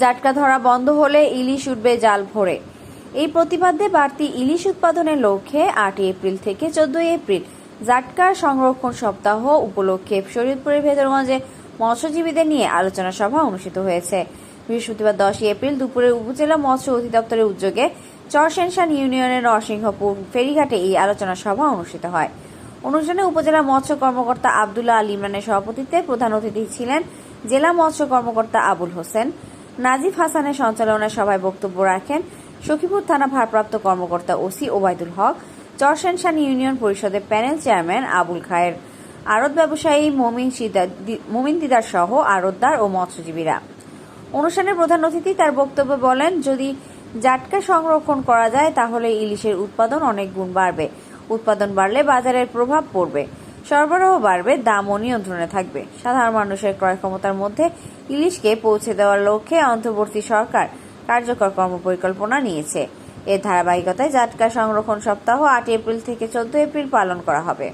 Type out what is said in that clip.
জাটকা ধরা বন্ধ হলে ইলিশ উঠবে জাল ভরে। এই প্রতিবাদে বাড়তি ইলিশ উৎপাদনের লক্ষ্যে আটই এপ্রিল থেকে চোদ্দই এপ্রিল জাটকার সংরক্ষণ সপ্তাহ উপলক্ষে শরীয়তপুরের ভেতরগঞ্জে মৎস্যজীবীদের নিয়ে আলোচনা সভা অনুষ্ঠিত হয়েছে। বৃহস্পতিবার দশই এপ্রিল দুপুরে উপজেলা মৎস্য অধিদপ্তরের উদ্যোগে চরসেনশান ইউনিয়নের নরসিংহপুর ফেরিঘাটে এই আলোচনা সভা অনুষ্ঠিত হয়। অনুষ্ঠানে উপজেলা মৎস্য কর্মকর্তা আবদুল্লাহ আল ইমরানের সভাপতিত্বে প্রধান অতিথি ছিলেন জেলা মৎস্য কর্মকর্তা আবুল হোসেন নাজিফ হাসানের সঞ্চালনায় সভায় বক্তব্য রাখেন সখীপুর থানা ভারপ্রাপ্ত কর্মকর্তা ওসি ওবায়দুল হক চরসেনশান ইউনিয়ন পরিষদের প্যানেল চেয়ারম্যান আবুল খায়ের, আড়ত ব্যবসায়ী মমিন মমিন দিদার সহ আড়তদার ও মৎস্যজীবীরা। অনুষ্ঠানের প্রধান অতিথি তার বক্তব্যে বলেন, যদি জাটকা সংরক্ষণ করা যায়, তাহলে ইলিশের উৎপাদন অনেক গুণ বাড়বে। উৎপাদন বাড়লে বাজারের প্রভাব পড়বে। সরবরাহ বাড়বে, দামও নিয়ন্ত্রণে থাকবে। সাধারণ মানুষের ক্রয় ক্ষমতার মধ্যে ইলিশকে পৌঁছে দেওয়ার লক্ষ্যে অন্তর্বর্তী সরকার কার্যকর কর্মপরিকল্পনা নিয়েছে। এর ধারাবাহিকতায় জাটকা সংরক্ষণ সপ্তাহ আট এপ্রিল থেকে চোদ্দ এপ্রিল পালন করা হবে।